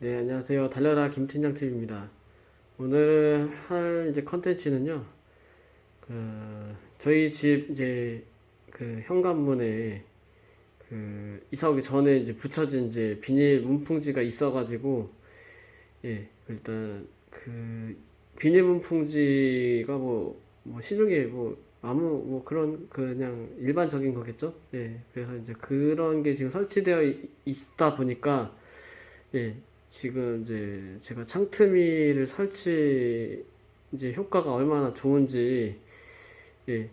네, 안녕하세요. 달려라 김팀장 TV입니다. 오늘 할 이제 컨텐츠는요. 그 저희 집 이제 그 현관문에 그 이사 오기 전에 이제 붙여진 이제 비닐 문풍지가 있어 가지고 예 일단 그 비닐 문풍지가 뭐 뭐 시중에 뭐 아무 뭐 그런 그냥 일반적인 거겠죠? 예 그래서 이제 그런 게 지금 설치되어 있- 있다 보니까 예 지금 이제 제가 창트미를 설치 이제 효과가 얼마나 좋은지 예,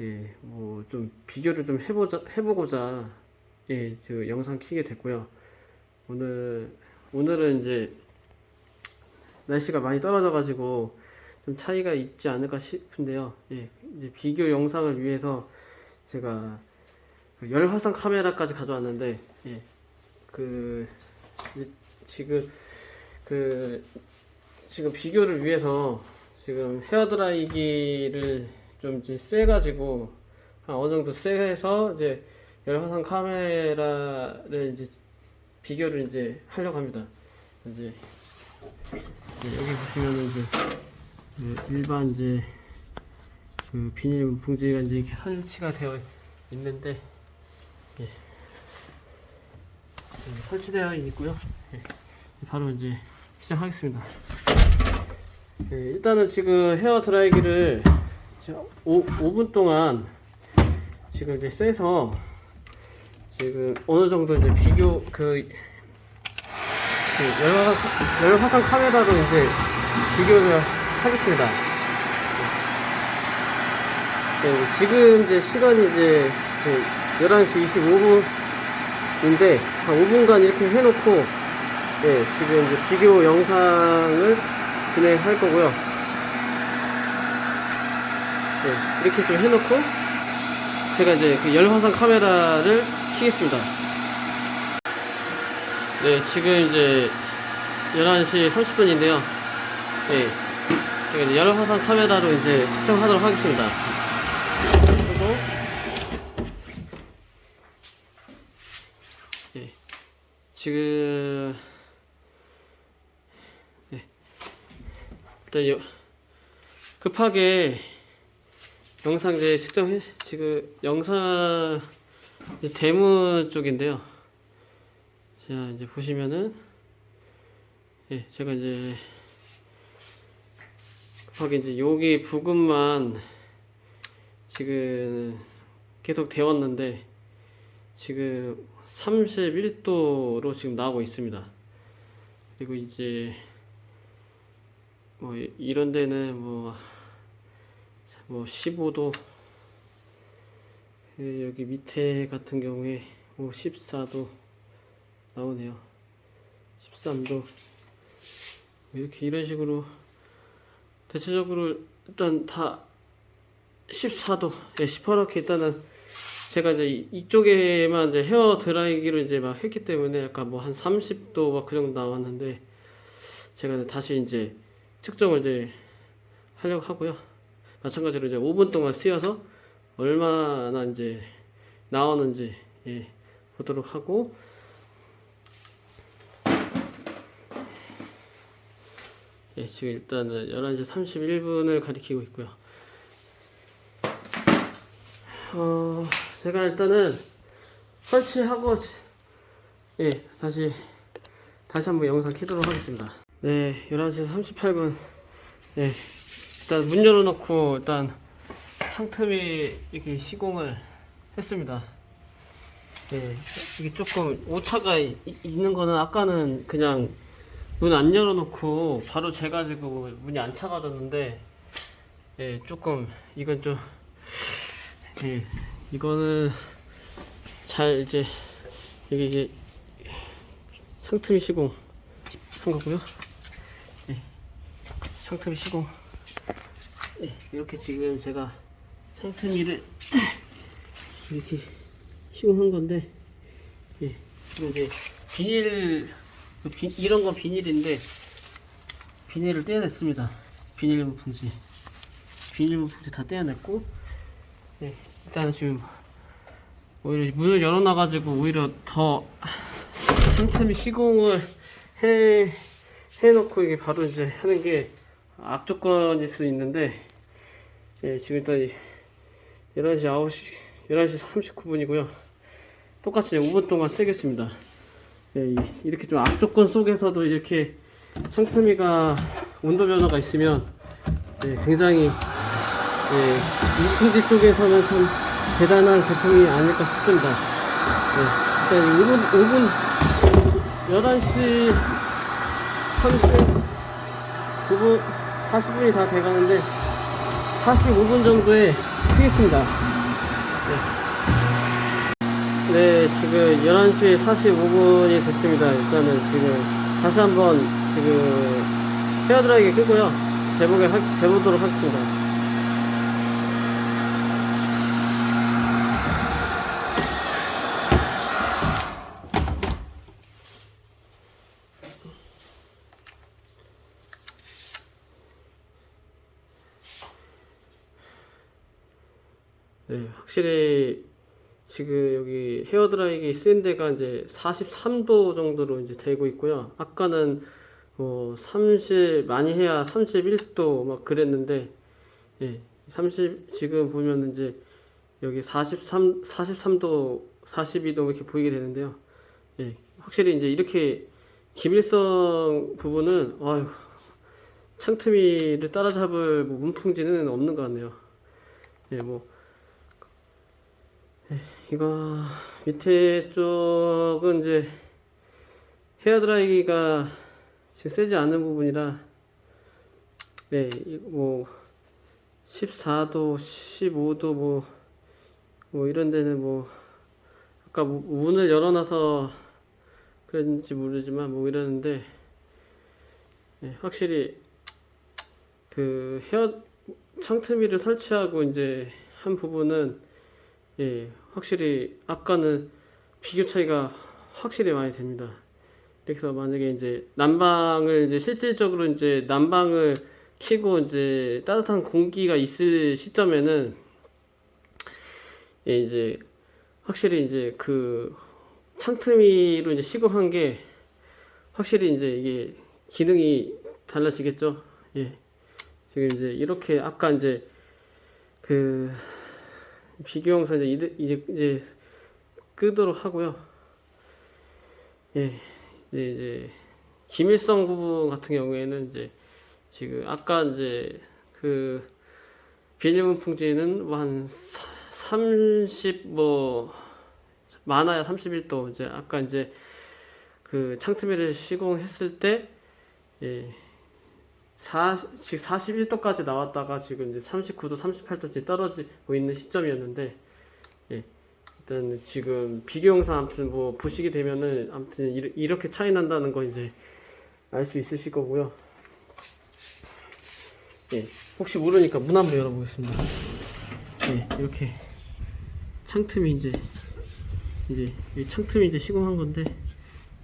예, 뭐 좀 비교를 좀 해보자 해보고자 예, 그 영상 키게 됐고요. 오늘 오늘은 이제 날씨가 많이 떨어져가지고 좀 차이가 있지 않을까 싶은데요. 예, 이제 비교 영상을 위해서 제가 그 열화상 카메라까지 가져왔는데 예, 그 지금 그 지금 비교를 위해서 지금 헤어드라이기를 좀 이제 세가지고 한 어느 정도 세해서 이제 열화상 카메라를 이제 비교를 이제 하려고 합니다. 이제 여기 보시면은 이제 그 일반 이제 그 비닐 문풍지가 이제 이렇게 설치가 되어 있는데 예. 예, 설치되어 있고요. 예. 바로 이제 시작하겠습니다. 네, 일단은 지금 헤어 드라이기를 5, 5분 동안 지금 이제 쐬서 지금 어느 정도 이제 비교 그, 그 열, 열 화상 카메라로 이제 비교를 하겠습니다. 네, 지금 이제 시간이 이제 그 11시 25분 인데 한 5분간 이렇게 해놓고 네, 지금 이제 비교 영상을 진행할 거고요. 네, 이렇게 좀 해놓고 제가 이제 그 열화상 카메라를 켜겠습니다. 네, 지금 이제 11시 30분인데요. 네, 제가 이제 열화상 카메라로 이제 측정하도록 하겠습니다. 그리고 네, 지금 일단 여, 급하게 영상 이제 측정해 지금 영상 대문 쪽인데요. 자 이제 보시면은 예 제가 이제 급하게 이제 여기 부근만 지금 계속 데웠는데 지금 31도로 지금 나오고 있습니다. 그리고 이제 뭐 이- 이런 데는 뭐, 뭐 15도 그 여기 밑에 같은 경우에 뭐 14도 나오네요 13도 이렇게 이런 식으로 대체적으로 일단 다 14도 예, 시퍼렇게 일단은 제가 이제 이- 이쪽에만 이제 헤어 드라이기를 이제 막 했기 때문에 약간 뭐 한 30도 막 그 정도 나왔는데 제가 이제 다시 이제 측정을 이제 하려고 하고요. 마찬가지로 이제 5분 동안 쓰여서 얼마나 이제 나오는지 예, 보도록 하고 예, 지금 일단은 11시 31분을 가리키고 있고요. 어, 제가 일단은 설치하고 예, 다시 다시 한번 영상 키도록 하겠습니다. 네, 11시 38분. 네, 일단 문 열어놓고 일단 창틈이 이렇게 시공을 했습니다. 네, 이게 조금 오차가 이- 있는 거는 아까는 그냥 문 안 열어놓고 바로 재가지고 문이 안 차가졌는데, 예, 조금 이건 좀, 예, 이거는 잘 이제 이게 이제 창틈이 시공 한 거고요. 네. 창틈이 시공. 네, 이렇게 지금 제가 창틈이를 이렇게 시공한 건데, 예, 지금 이제 비닐, 그 비- 이런 건 비닐인데, 비닐을 떼어냈습니다. 비닐 문풍지. 비닐 문풍지 다 떼어냈고, 네, 일단은 지금 오히려 문을 열어놔가지고 오히려 더 창틈이 시공을 해 해놓고 이게 바로 이제 하는 게 악조건일 수 있는데 예, 지금 일단 11시 9시 11시 39분이고요. 똑같이 5분 동안 쐬겠습니다. 예, 이- 이렇게 좀 악조건 속에서도 이렇게 창틈이가 온도 변화가 있으면 예, 굉장히 예, 이풍지 쪽에서는 참 대단한 제품이 아닐까 싶습니다. 예, 일단 5분, 5분, 11시 39분, 40분이 다 돼가는데 45분 정도에 튀겠습니다. 네. 네, 지금 11시 45분이 됐습니다. 일단은 지금 다시 한번 지금 헤어드라이기 끄고요. 재보게 하, 재보도록 하겠습니다. 네, 확실히 지금 여기 헤어드라이기 쓰는 데가 이제 43도 정도로 이제 되고 있고요. 아까는 뭐 30, 많이 해야 31도 막 그랬는데, 예, 30, 지금 보면 이제 여기 43, 43도, 42도 이렇게 보이게 되는데요. 예, 확실히 이제 이렇게 기밀성 부분은, 아유, 창틈이를 따라잡을 뭐 문풍지는 없는 것 같네요. 예, 뭐, 이거 밑에 쪽은 이제 헤어드라이기가 지금 세지 않은 부분이라 네, 뭐 14도, 15도 뭐, 뭐 이런 데는 뭐 아까 무- 문을 열어놔서 그런지 모르지만 뭐 이러는데 네, 확실히 그 헤어 창틈이를 설치하고 이제 한 부분은 예, 확실히 아까는 비교 차이가 확실히 많이 됩니다. 그래서 만약에 이제 난방을 이제 실질적으로 이제 난방을 켜고 이제 따뜻한 공기가 있을 시점에는 예, 이제 확실히 이제 그 창틈이로 이제 시공한 게 확실히 이제 이게 기능이 달라지겠죠. 예. 지금 이제 이렇게 아까 이제 그 비교 영상 이제 이제, 이제, 끄도록 하고요. 예, 이제, 이제 기밀성 부분 같은 경우에는 이제 지금 아까 이제 그 비닐문 풍지는 뭐 한 30 뭐 많아야 31도 이제 아까 이제 그 창틀미를 시공했을 때 예. 4, 지금 41도까지 나왔다가 지금 이제 39도, 38도까지 떨어지고 있는 시점이었는데, 예. 일단 지금 비교 영상 아무튼 뭐 보시게 되면은 아무튼 이렇게 차이 난다는 거 이제 알 수 있으실 거고요. 예. 혹시 모르니까 문 한번 열어보겠습니다. 예. 이렇게 창틈이 이제 이제 이 창틈이 이제 시공한 건데,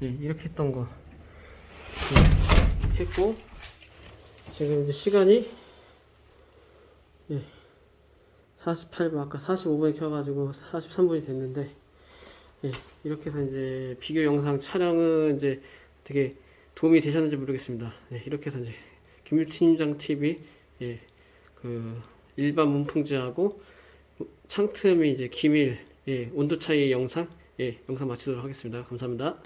예. 이렇게 했던 거 예. 했고. 지금 이제 시간이 예, 48분 아까 45분에 켜가지고 43분이 됐는데 예, 이렇게 해서 이제 비교 영상 촬영은 이제 되게 도움이 되셨는지 모르겠습니다. 예, 이렇게 해서 이제 김유 팀장 TV 예, 그 일반 문풍지하고 창틈이 이제 기밀 예, 온도 차이 영상 예, 영상 마치도록 하겠습니다. 감사합니다.